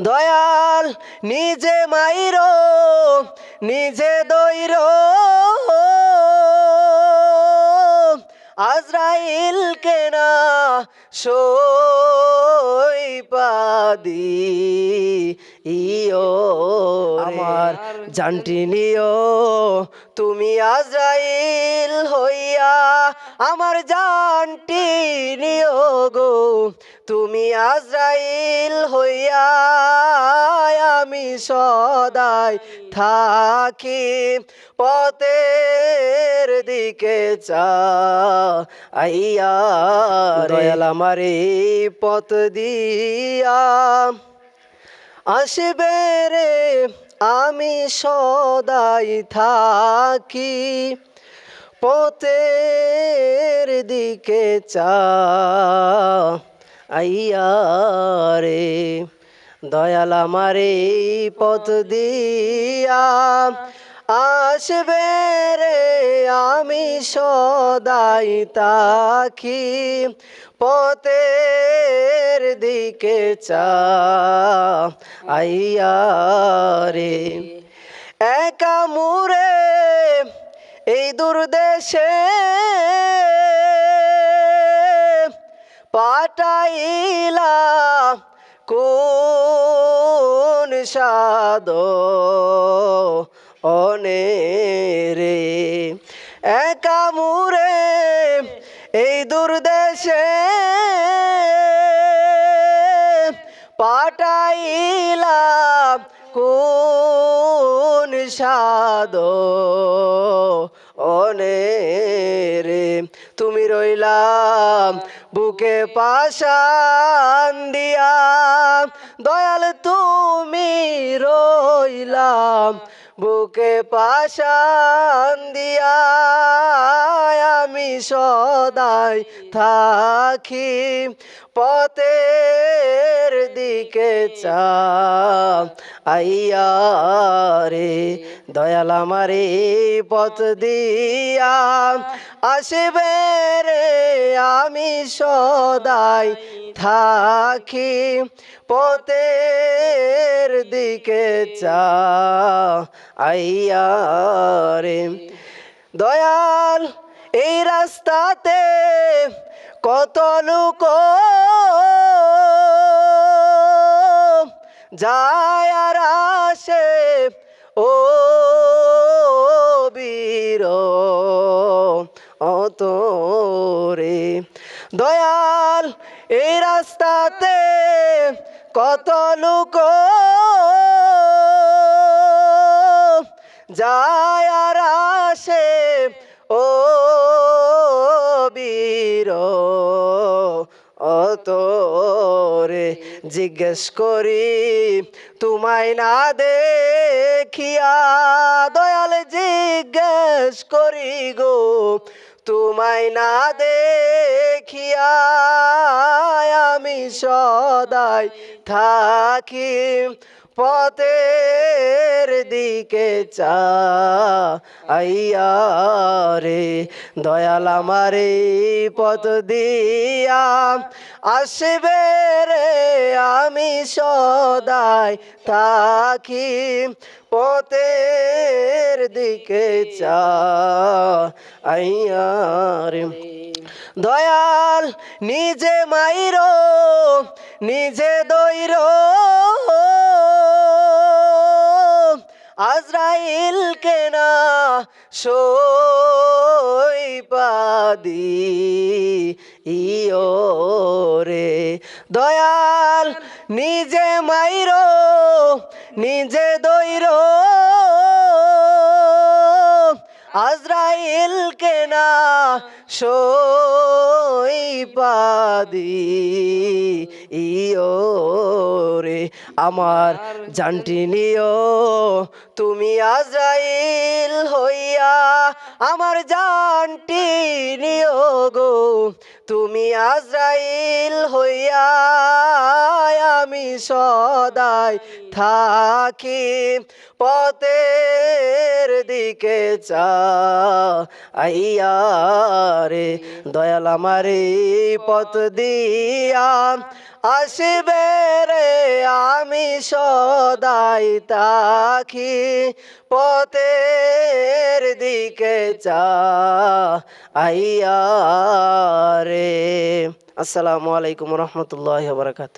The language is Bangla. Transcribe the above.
দয়াল নিজে মাইর নিজে দৈর। আজরাইল কেনা সই পাদি ইও আমার জানটি নিও তুমি আজরাইল হইয়া আমার জানটি নিও গো। তুমি আজরাইল হইয়া আমি সদাই থাকি পথের দিকে চা আইয়া দয়াল আমার এই পথ দিয়া আসবে রে আমি সদাই থাকি। পথের দিকে চা দয়াল আমার এই পথ দিয়া। আসবে রে আমি সদাই তাকি পথের দিকে চা আইয়া রে। একা মুরে এই দুর্দেশে পাটাইলা কোন সাদ অনেরে একা মুরে এই দুর্দেশে পাটাইলাম কোন সাদ অনেরে তুমি রইলাম বুকে পাশান দিয়া। দয়াল, তুমি রইলাম বুকে পাশান দিয়া আমি সদাই থাকি পথের দিকে চা আইয়া রে দয়াল আমার পথ দিয়া আসবে রে, আমি সদাই থাকি পথের দিকে চা আইয়া রে। দয়াল, এই রাস্তাতে কত লোক যায় আর আসে, ও রে দয়াল, এই রাস্তাতে কত লোক? যায় আর আসে, ও বীর অত রে জিজ্ঞেস করি, তোমায় না দেখিয়া দয়াল জিজ্ঞেস করি গো তোমায় না দেখিয়া আমি সদাই থাকি। পথের দিকে চা আইয়া রে দয়াল আমার পথ দিয়া আসবে রে, আমি সদাই থাকি পথের দিকে চা আইয়া রে দয়াল নিজে মাইর, নিজে দৈর আজরাইল কেনা সই পাদি ইও রে দয়াল নিজে মাইর নিজে দৈর। আজরাইল কেনা সই পাদি ইও রে আমার জানটি নিও। তুমি আজরাইল হইয়া আমার জানটি নিও গো। তুমি আজরাইল হইয়া আমি সদাই থাকি পথের দিকে চা আইয়া রে। দয়াল আমার পথ দিয়া আসবে রে আমি সদাই তাকি, পথের দিকে চা আইয়া রে। আসসালামু আলাইকুম রহমতুল্লাহ বারকাত